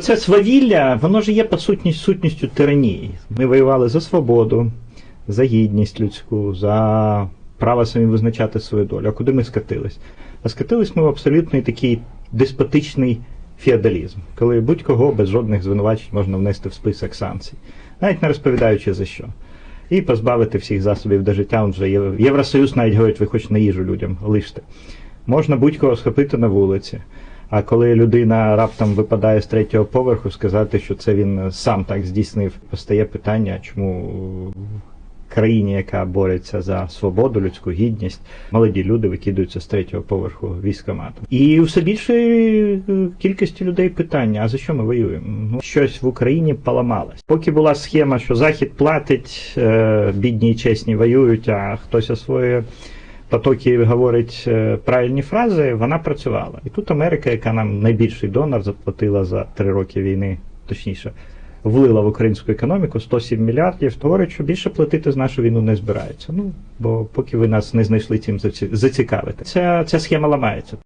Це свавілля, воно ж є по сутність сутністю тиранії. Ми воювали за свободу, за гідність людську, за право самі визначати свою долю. А куди ми скатились? А скатились ми в абсолютний такий деспотичний феодалізм, коли будь-кого без жодних звинувачень можна внести в список санкцій, навіть не розповідаючи за що. І позбавити всіх засобів до життя. Он вже Єв- Євросоюз навіть говорить, ви хоч на їжу людям лиште. Можна будь-кого схопити на вулиці. А коли людина раптом випадає з третього поверху, сказати, що це він сам так здійснив, постає питання, чому в країні, яка бореться за свободу, людську гідність, молоді люди викидаються з третього поверху військомату. І все більшої е, кількості людей питання: а за що ми воюємо? Ну, щось в Україні поламалось. Поки була схема, що Захід платить, е, бідні і чесні воюють, а хтось освоює потоки говорить е, правильні фрази, вона працювала. І тут Америка, яка нам найбільший донор заплатила за три роки війни, точніше, влила в українську економіку 107 мільярдів, говорить, що більше платити з нашу війну не збирається. Ну бо поки ви нас не знайшли цим заці- зацікавити. Ця, ця схема ламається.